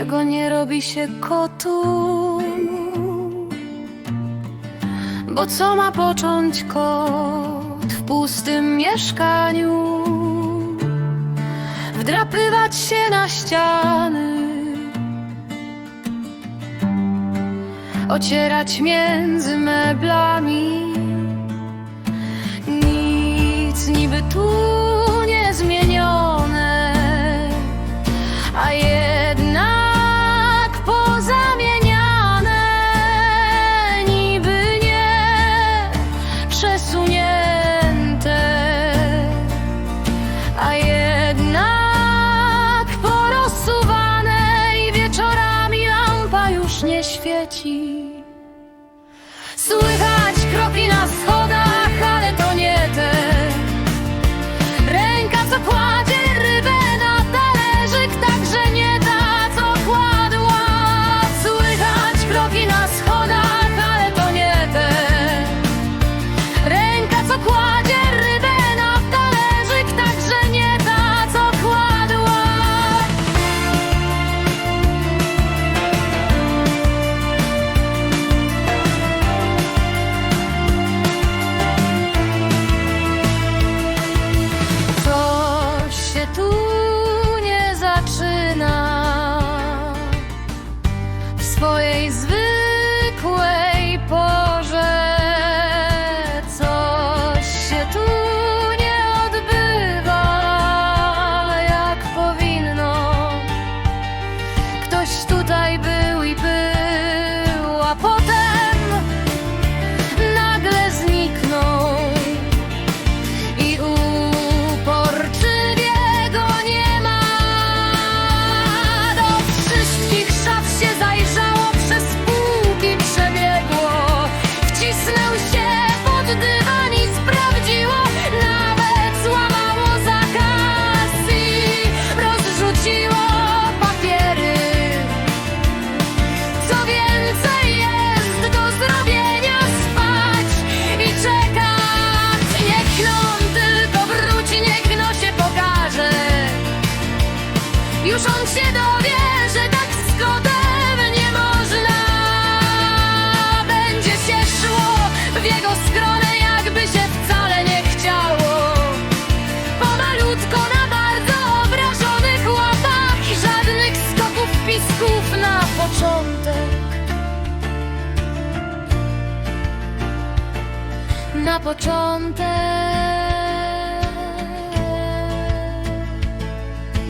tego nie robi się kotu. Bo co ma począć kot w pustym mieszkaniu? Wdrapywać się na ściany, ocierać między meblami. Nic niby tu. 别急。już się dowie, że tak z nie można. Będzie się szło w jego stronę, jakby się wcale nie chciało. Pomalutko na bardzo obrażonych łapach, żadnych skoków pisków na początek. Na początek.